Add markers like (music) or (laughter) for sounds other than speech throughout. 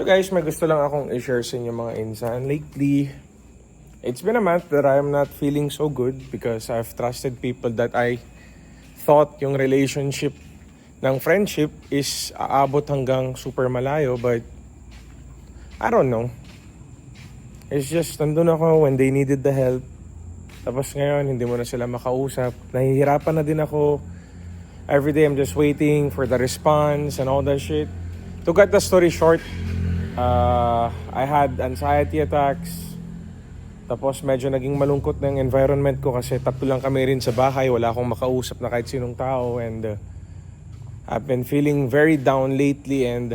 So guys, may gusto lang akong i-share sa inyo mga insan. Lately, it's been a month that I'm not feeling so good because I've trusted people that I thought yung relationship ng friendship is aabot hanggang super malayo but I don't know. It's just, nandun ako when they needed the help. Tapos ngayon, hindi mo na sila makausap. Nahihirapan na din ako. Every day, I'm just waiting for the response and all that shit. To cut the story short, uh, I had anxiety attacks. Tapos medyo naging malungkot ng environment ko kasi tatlo lang kami rin sa bahay. Wala akong makausap na kahit sinong tao. And uh, I've been feeling very down lately and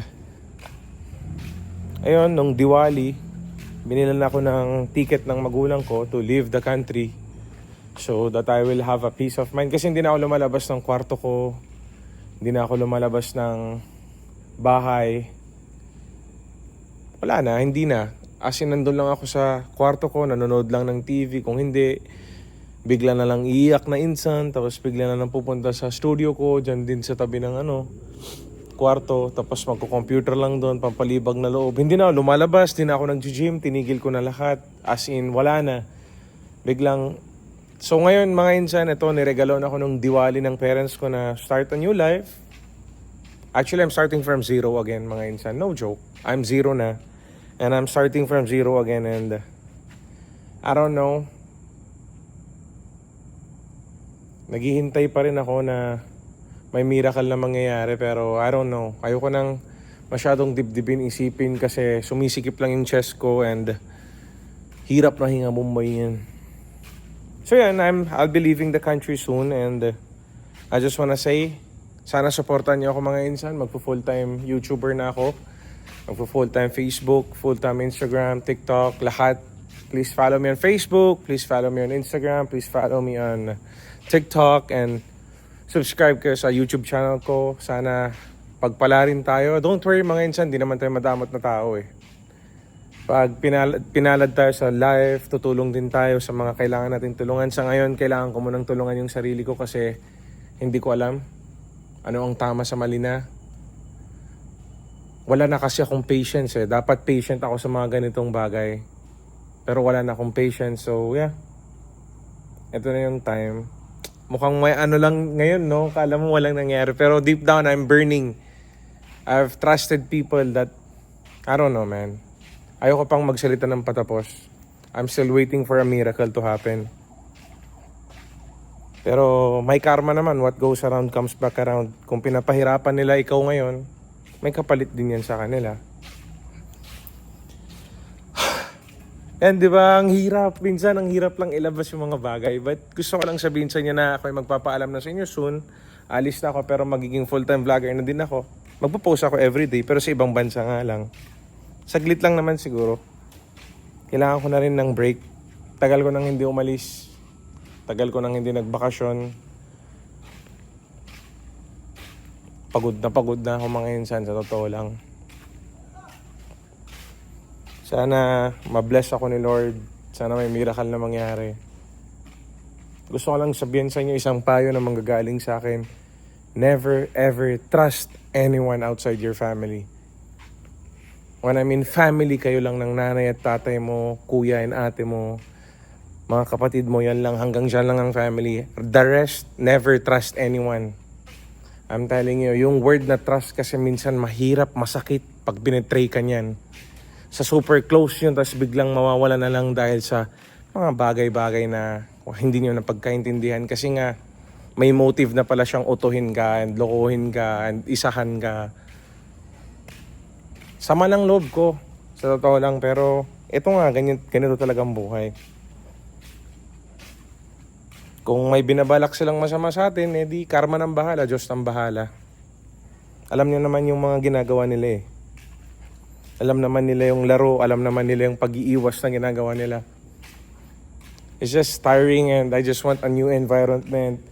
ayun, nung Diwali, binilan ako ng ticket ng magulang ko to leave the country so that I will have a peace of mind. Kasi hindi na ako lumalabas ng kwarto ko, hindi na ako lumalabas ng bahay. Wala na, hindi na. As in, nandun lang ako sa kwarto ko, nanonood lang ng TV. Kung hindi, bigla na lang iiyak na insan, tapos bigla na lang pupunta sa studio ko, dyan din sa tabi ng ano, kwarto, tapos magko-computer lang doon, pampalibag na loob. Hindi na lumalabas, di na ako nag-gym, tinigil ko na lahat. As in, wala na. Biglang, so ngayon mga insan, ito, niregalo na ako nung diwali ng parents ko na start a new life. Actually, I'm starting from zero again, mga insan. No joke. I'm zero na. And I'm starting from zero again and I don't know. Naghihintay pa rin ako na may miracle na mangyayari pero I don't know. Ayoko nang masyadong dibdibin isipin kasi sumisikip lang yung chest ko and hirap na hinga Mumbai yan. So yan, I'm, I'll be leaving the country soon and I just wanna say, sana supportan niyo ako mga insan. Magpo full-time YouTuber na ako. Magpo full-time Facebook, full-time Instagram, TikTok, lahat. Please follow me on Facebook. Please follow me on Instagram. Please follow me on TikTok and subscribe kayo sa YouTube channel ko. Sana pagpala rin tayo. Don't worry mga insan, di naman tayo madamot na tao eh. Pag pinalad, pinalad tayo sa life, tutulong din tayo sa mga kailangan natin tulungan. Sa ngayon, kailangan ko munang tulungan yung sarili ko kasi hindi ko alam ano ang tama sa mali na. Wala na kasi akong patience eh. Dapat patient ako sa mga ganitong bagay. Pero wala na akong patience. So yeah. Ito na yung time. Mukhang may ano lang ngayon, no? Kala mo walang nangyari. Pero deep down, I'm burning. I've trusted people that, I don't know, man. Ayoko pang magsalita ng patapos. I'm still waiting for a miracle to happen. Pero may karma naman. What goes around comes back around. Kung pinapahirapan nila ikaw ngayon, may kapalit din yan sa kanila. And di ba, ang hirap. Minsan, ang hirap lang ilabas yung mga bagay. But gusto ko lang sabihin sa inyo na ako ay magpapaalam na sa inyo soon. Alis na ako pero magiging full-time vlogger na din ako. Magpo-post ako everyday pero sa ibang bansa nga lang. Saglit lang naman siguro. Kailangan ko na rin ng break. Tagal ko nang hindi umalis. Tagal ko nang hindi nagbakasyon. Pagod na pagod na ako mga insan sa totoo lang. Sana mabless ako ni Lord. Sana may miracle na mangyari. Gusto ko lang sabihin sa inyo isang payo na manggagaling sa akin. Never ever trust anyone outside your family. When I mean family, kayo lang ng nanay at tatay mo, kuya and ate mo, mga kapatid mo, yan lang, hanggang dyan lang ang family. The rest, never trust anyone. I'm telling you, yung word na trust kasi minsan mahirap, masakit pag binetray ka niyan sa super close yun, tapos biglang mawawala na lang dahil sa mga bagay-bagay na hindi nyo napagkaintindihan. Kasi nga, may motive na pala siyang utuhin ka, and lokohin ka, and isahan ka. Sama ng loob ko, sa totoo lang, pero ito nga, ganyan, ganito talagang buhay. Kung may binabalak silang masama sa atin, edi karma ng bahala, Diyos ng bahala. Alam niyo naman yung mga ginagawa nila eh. Alam naman nila yung laro, alam naman nila yung pag-iiwas na ginagawa nila. It's just tiring and I just want a new environment.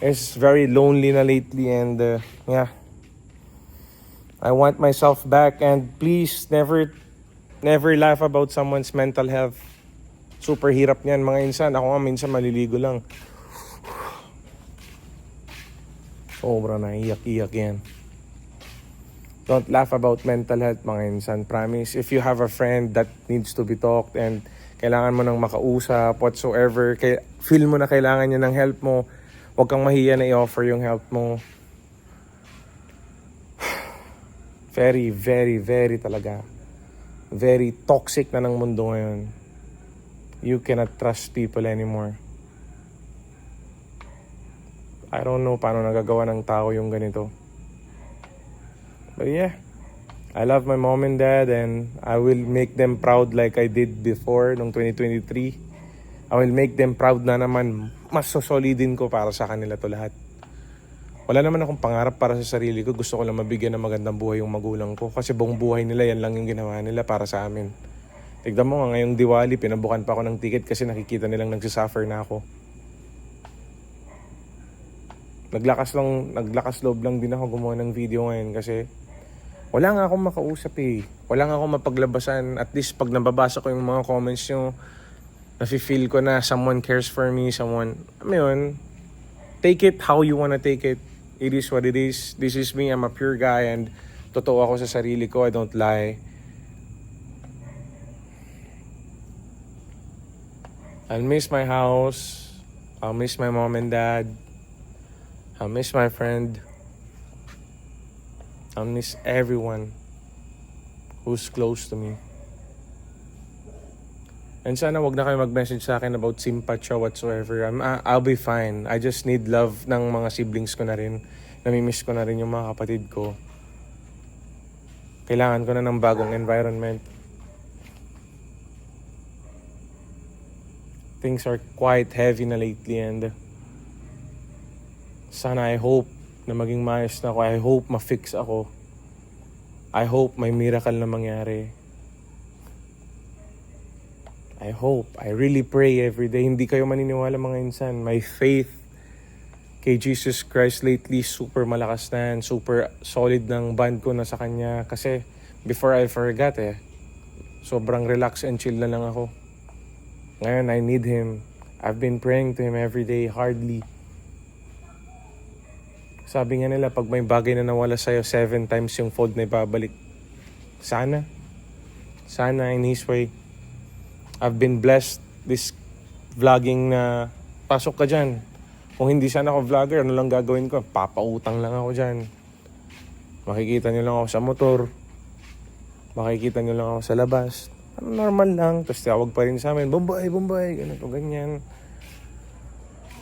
It's very lonely na lately and uh, yeah. I want myself back and please never never laugh about someone's mental health. Super hirap niyan mga insan. Ako nga minsan maliligo lang. Sobra na iyak-iyak yan. Don't laugh about mental health mga insan. Promise, if you have a friend that needs to be talked and kailangan mo nang makausap, whatsoever, kay, feel mo na kailangan niya ng help mo, huwag kang mahiya na i-offer yung help mo. (sighs) Very, very, very talaga. Very toxic na ng mundo ngayon. You cannot trust people anymore. I don't know paano nagagawa ng tao yung ganito. But yeah, I love my mom and dad and I will make them proud like I did before nung 2023. I will make them proud na naman. Mas sosolidin ko para sa kanila to lahat. Wala naman akong pangarap para sa sarili ko. Gusto ko lang mabigyan ng magandang buhay yung magulang ko. Kasi buong buhay nila, yan lang yung ginawa nila para sa amin. Tignan mo nga ngayong Diwali, pinabukan pa ako ng ticket kasi nakikita nilang nagsisuffer na ako. Naglakas lang, naglakas loob lang din ako gumawa ng video ngayon kasi wala nga akong makausap eh. Wala nga akong mapaglabasan. At least pag nababasa ko yung mga comments nyo, nafe-feel ko na someone cares for me, someone, ano yun, take it how you wanna take it. It is what it is. This is me. I'm a pure guy and totoo ako sa sarili ko. I don't lie. I'll miss my house. I'll miss my mom and dad. I'll miss my friend. I'll miss everyone who's close to me. And sana wag na kayo mag-message sa akin about sympathy or whatsoever. I'm, I'll be fine. I just need love ng mga siblings ko na rin. Namimiss ko na rin yung mga kapatid ko. Kailangan ko na ng bagong environment. Things are quite heavy na lately and sana I hope na maging maayos na ako. I hope ma-fix ako. I hope may miracle na mangyari. I hope. I really pray every day. Hindi kayo maniniwala mga insan. My faith kay Jesus Christ lately super malakas na yan. Super solid ng band ko na sa kanya. Kasi before I forgot eh, sobrang relax and chill na lang ako. Ngayon, I need Him. I've been praying to Him every day, hardly. Sabi nga nila, pag may bagay na nawala sa'yo, seven times yung fold na ibabalik. Sana. Sana in His way. I've been blessed this vlogging na pasok ka dyan. Kung hindi sana ako vlogger, ano lang gagawin ko? Papautang lang ako dyan. Makikita nyo lang ako sa motor. Makikita nyo lang ako sa labas. Normal lang. Tapos tawag pa rin sa amin, Bombay, Bombay, ganito, ganyan.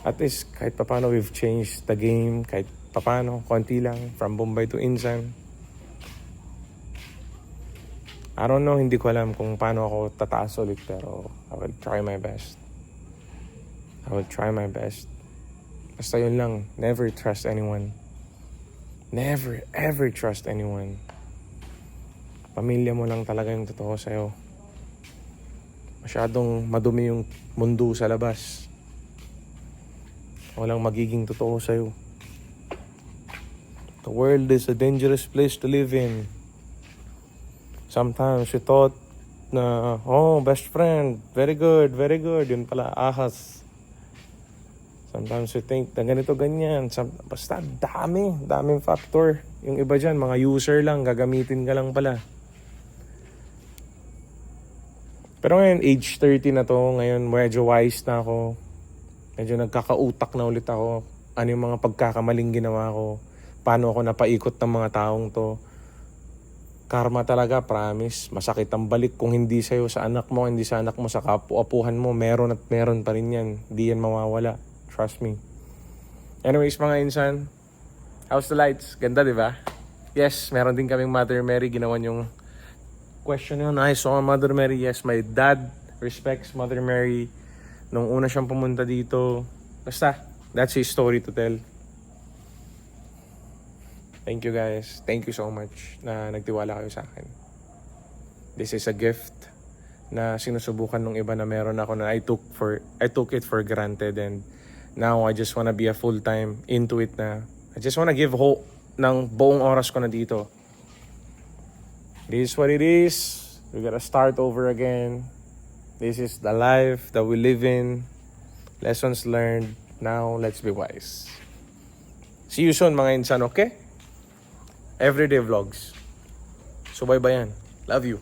At least, kahit papano we've changed the game. Kahit papano, konti lang. From Bombay to Insan. I don't know, hindi ko alam kung paano ako tataas ulit pero I will try my best. I will try my best. Basta yun lang, never trust anyone. Never, ever trust anyone. Pamilya mo lang talaga yung totoo sa'yo. Masyadong madumi yung mundo sa labas. Walang magiging totoo sa'yo. The world is a dangerous place to live in. Sometimes we thought na, oh, best friend, very good, very good. Yun pala, ahas. Sometimes we think na ganito, ganyan. Basta dami, daming factor. Yung iba dyan, mga user lang, gagamitin ka lang pala. Pero ngayon, age 30 na to, ngayon medyo wise na ako. Medyo nagkakautak na ulit ako. Ano yung mga pagkakamaling ginawa ko. Paano ako napaikot ng mga taong to. Karma talaga, promise. Masakit ang balik kung hindi sa'yo, sa anak mo, hindi sa anak mo, sa kapu-apuhan mo, meron at meron pa rin yan. Hindi yan mawawala. Trust me. Anyways, mga insan, how's the lights? Ganda, di ba? Yes, meron din kaming Mother Mary. Ginawan yung question yun. I saw Mother Mary. Yes, my dad respects Mother Mary. Nung una siyang pumunta dito. Basta, that's his story to tell. Thank you guys. Thank you so much na nagtiwala kayo sa akin. This is a gift na sinusubukan ng iba na meron ako na I took for I took it for granted and now I just wanna be a full time into it na I just wanna give hope ng buong oras ko na dito. This is what it is. We gotta start over again. This is the life that we live in. Lessons learned. Now, let's be wise. See you soon mga insan, okay? Everyday vlogs. Subaybayan. Love you.